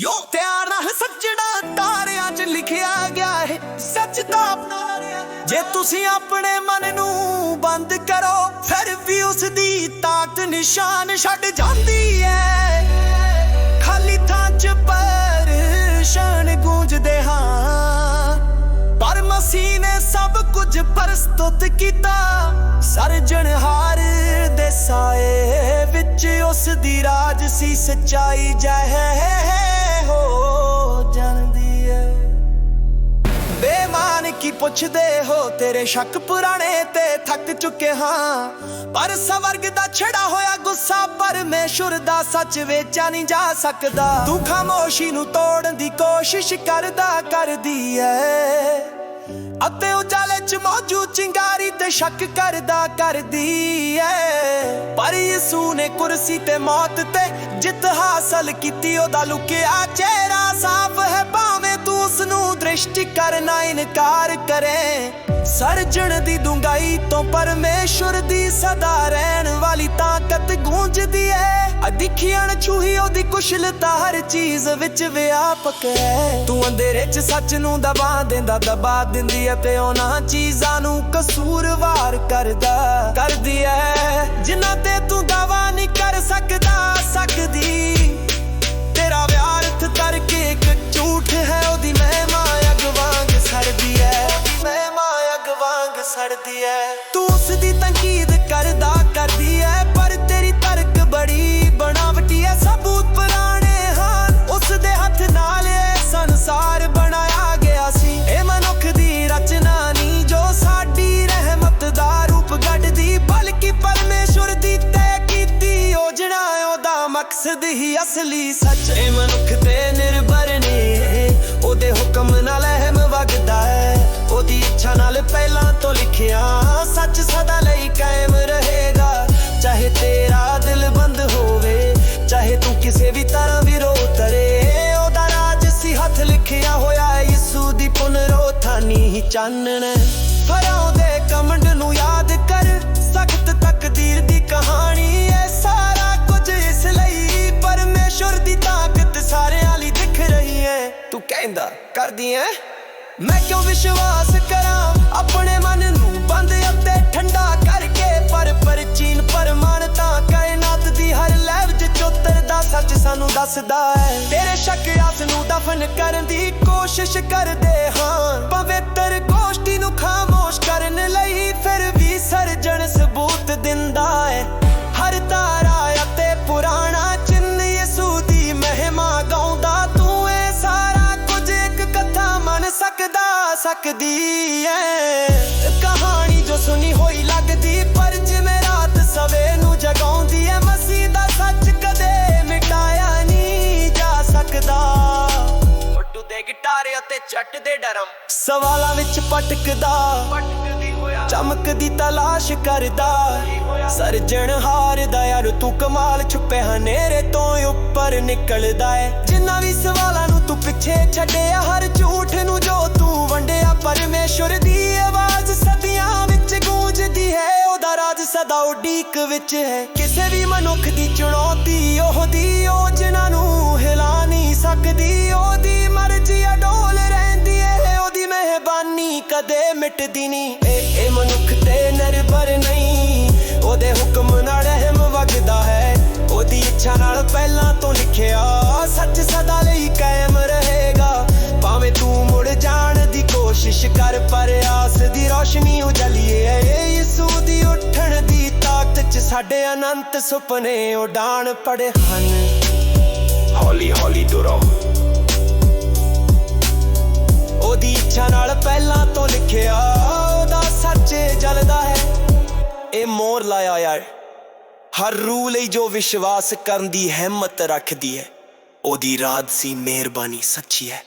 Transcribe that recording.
ਯੋ ਪਿਆਰ ਨਾਲ ਸੱਜਣਾ ਤਾਰਿਆਂ 'ਚ ਲਿਖਿਆ ਗਿਆ ਹੈ, ਸੱਚ ਤਾਂ ਆਪਣਾ ਜੇ ਤੁਸੀਂ ਆਪਣੇ ਮਨ ਨੂੰ ਬੰਦ ਕਰੋ, ਫਿਰ ਵੀ ਉਸ ਦੀ ਤਾਕਤ ਨਿਸ਼ਾਨ ਛੱਡ ਜਾਂਦੀ ਹੈ। ਖਾਲੀ ਥਾਂ 'ਚ ਪਰੇਸ਼ਾਨ ਗੂੰਜਦੇ ਹਾਂ। ਪਰ ਮਸੀਹ ਨੇ ਸਭ ਕੁਝ ਪ੍ਰਸਤੁਤ ਕੀਤਾ। ਸਰਜਣਹਾਰ ਦੇ ਸਾਏ ਵਿੱਚ ਉਸ ਦੀ ਰਾਜ ਸੀ ਸਚਾਈ ਜੈ ਹੋ। ਪੁੱਛਦੇ ਹੋ, ਤੇਰੇ ਸ਼ੱਕ ਪੁਰਾਣੇ ਤੇ ਥੱਕ ਚੁੱਕੇ ਹਾਂ। ਪਰ ਸਵਰਗ ਦਾ ਛੜਾ ਹੋਇਆ ਗੁੱਸਾ ਪਰਮੇਸ਼ੁਰ ਦਾ ਸੱਚ ਵੇਚਿਆ ਨਹੀਂ ਜਾ ਸਕਦਾ। ਤੂੰ ਖਾਮੋਸ਼ੀ ਨੂੰ ਤੋੜਨ ਦੀ ਕੋਸ਼ਿਸ਼ ਕਰਦਾ, ਕਰਦੀ ਐ। ਅਤੇ ਉਜਾਲੇ ਚ ਮੌਜੂਦ ਚਿੰਗਾਰੀ ਤੇ ਸ਼ੱਕ ਕਰਦਾ, ਕਰਦੀ ਐ। ਪਰ ਯਿਸੂ ਨੇ ਕੁਰਸੀ ਤੇ ਮੌਤ ਤੇ ਜਿੱਤ ਹਾਸਲ ਕੀਤੀ, ਉਹਦਾ ਲੁਕਿਆ ਚਿਹਰਾ ਸਾਫ਼ ਹੈ ਭਾਵੇਂ ਉਸ ਨੂੰ ਦ੍ਰਿਸ਼ਟੀ ਕਰਨਾ ਇਨਕਾਰ ਕਰੇ। ਸਰਜਣ ਦੀ ਡੂੰਘਾਈ ਤੋਂ ਪਰਮੇਸ਼ੁਰ ਦੀ ਸਦਾ ਰਹਿਣ ਵਾਲੀ ਤਾਕਤ ਗੂੰਜਦੀ ਐ ਅਦਿਖਿਆਣ ਛੂਹੀ ਉਹਦੀ ਕੁਸ਼ਲਤਾ ਹਰ ਚੀਜ਼ ਵਿੱਚ ਵਿਆਪਕ ਹੈ ਤੂੰ ਅੰਧੇਰੇ 'ਚ ਸੱਚ ਨੂੰ ਦਬਾ ਦਿੰਦਾ, ਦਬਾ ਦਿੰਦੀ ਐ ਤੇ ਉਹਨਾਂ ਚੀਜ਼ਾਂ ਨੂੰ ਕਸੂਰਵਾਰ ਕਰਦਾ, ਕਰਦੀ ਐ ਸੜਦੀ ਹੈ। ਤੂੰ ਉਸ ਦੀ ਤਨਕੀਦ ਕਰਦਾ ਕਰਦੀ ਹੈ, ਪਰ ਤੇਰੀ ਤਰਕ ਬੜੀ ਬਣਾਵਟੀ ਹੈ। ਸਬੂਤ ਪੁਰਾਣੇ ਹਨ ਉਸ ਦੇ ਹੱਥ ਨਾਲ ਇਹ ਸੰਸਾਰ ਬਣਾਇਆ ਗਿਆ ਸੀ। ਇਹ ਮਨੁੱਖ ਦੀ ਰਚਨਾ ਨਹੀਂ, ਜੋ ਸਾਡੀ ਰਹਿਮਤ ਦਾ ਰੂਪ ਗੱਡਦੀ ਬਲਕਿ ਪਰਮੇਸ਼ੁਰ ਦੀ ਤੈਅ ਕੀਤੀ ਯੋਜਨਾ ਉਹਦਾ ਮਕਸਦ ਹੀ ਅਸਲੀ ਸੱਚ। ਇਹ ਮਨੁੱਖ ਤੇ ਨੇ ਪੁਨਰੋਥਾਨੀ ਚਾਨਣ। ਹੈ। ਦੇ ਕਮੰਡ ਨੂੰ ਯਾਦ ਕਰ। ਸਖਤ ਤਕਦੀਰ ਦੀ ਕਹਾਣੀ ਹੈ ਸਾਰਾ ਕੁਝ ਇਸ ਲਈ ਪਰਮੇਸ਼ੁਰ ਦੀ ਤਾਕਤ ਸਾਰਿਆਂ ਲਈ ਦਿਖ ਰਹੀ ਹੈ ਤੂੰ ਕਹਿੰਦਾ, ਕਰਦੀ ਐ? ਮੈਂ ਕਿਉਂ ਵਿਸ਼ਵਾਸ ਕਰਾਂ? ਆਪਣੇ ਮਨ ਨੂੰ ਬੰਦ ਅਤੇ ਠੰਡਾ ਕਰਕੇ ਪਰ ਪਰਚੀਨ ਪਰਮਾਨਤਾ ਸੱਚ ਸਾਨੂੰ ਦੱਸਦਾ ਹੈ। ਤੇਰੇ ਸ਼ੱਕ ਆਸ ਨੂੰ ਦਫਨ ਕਰਨ ਦੀ ਕੋਸ਼ਿਸ਼ ਕਰਦੇ ਹਾਂ। ਪਵਿੱਤਰ ਗੋਸ਼ਟੀ ਨੂੰ ਖਾਮੋਸ਼ ਕਰਨ ਲਈ ਫਿਰ ਵੀ ਸਰਜਣ ਸਬੂਤ ਦਿੰਦਾ ਹੈ। ਹਰ ਤਾਰਾ ਅਤੇ ਪੁਰਾਣਾ ਚਿੰਨ ਯਿਸੂ ਦੀ ਮਹਿਮਾ ਗਾਉਂਦਾ, ਤੂੰ ਇਹ ਸਾਰਾ ਕੁਝ ਇੱਕ ਕਥਾ ਮੰਨ ਸਕਦਾ, ਸਕਦੀ ਐ ਕਹਾਣੀ ਜੋ ਸੁਣੀ ਅਤੇ ਚੱਟ ਦੇ ਡਰਮ। ਸਵਾਲਾਂ ਵਿੱਚ ਪਟਕਦਾ ਪਟਕਦੀ ਹੋਇਆ। ਚਮਕਦੀ ਤਲਾਸ਼ ਕਰਦਾ। ਸਰਜਣ ਹਾਰਦਾ ਯਾਰ ਤੂੰ ਕਮਾਲ ਛੁਪੇ ਹਨੇਰੇ ਤੋਂ ਉੱਪਰ ਨਿਕਲਦਾ ਏ। ਜਿੰਨਾ ਵੀ ਸਵਾਲਾਂ ਨੂੰ ਤੂੰ ਪਿੱਛੇ ਛੱਡਿਆ ਹਰ ਝੂਠ ਨੂੰ ਜੋ ਤੂੰ ਵੰਡਿਆ ਪਰਮੇਸ਼ੁਰ ਦੀ ਆਵਾਜ਼ ਸਦੀਆਂ ਵਿੱਚ ਗੂੰਜਦੀ ਹੈ। ਉਹਦਾ ਰਾਜ ਸਦਾ ਉਡੀਕ ਵਿੱਚ ਹੈ। ਕਿਸੇ ਵੀ ਮਨੁੱਖ ਦੀ ਚੁਣੌਤੀ ਮਿਟਦੀ ਨਹੀਂ ਇਹ ਇਹ ਮਨੁੱਖ ਤੇ ਨਿਰਭਰ ਨਹੀਂ। ਉਹਦੇ ਹੁਕਮ ਨਾਲ ਰਹਿਮ ਵਗਦਾ ਹੈ। ਉਹਦੀ ਇੱਛਾ ਨਾਲ ਪਹਿਲਾਂ ਤੋਂ ਲਿਖਿਆ। ਸੱਚ ਸਦਾ ਲਈ ਕਾਇਮ ਰਹੇਗਾ। ਭਾਵੇਂ ਤੂੰ ਮੁੜ ਜਾਣ ਦੀ ਕੋਸ਼ਿਸ਼ ਕਰ, ਪਰ ਆਸ ਦੀ ਰੋਸ਼ਨੀ ਉਜਲੀਏ। ਯਿਸੂ ਦੀ ਉੱਠਣ ਦੀ ਤਾਕਤ ਚ ਸਾਡੇ ਅਨੰਤ ਸੁਪਨੇ ਉਡਾਣ ਪੜੇ ਹਨ। ਹੌਲੀ ਹੌਲੀ ਤੁਰੋ ਉਹਦੀ ਨਾਲ ਪਹਿਲਾਂ ਤੋਂ ਲਿਖਿਆ। ਉਹਦਾ ਸੱਚ ਜਲਦਾ ਹੈ। ਇਹ ਮੋਰ ਲਾਇਆ ਯਾਰ। ਹਰ ਰੂਹ ਲਈ ਜੋ ਵਿਸ਼ਵਾਸ ਕਰਨ ਦੀ ਹਿੰਮਤ ਰੱਖਦੀ ਹੈ, ਉਹਦੀ ਰਾਤ ਸੀ ਮਿਹਰਬਾਨੀ, ਸੱਚੀ ਹੈ।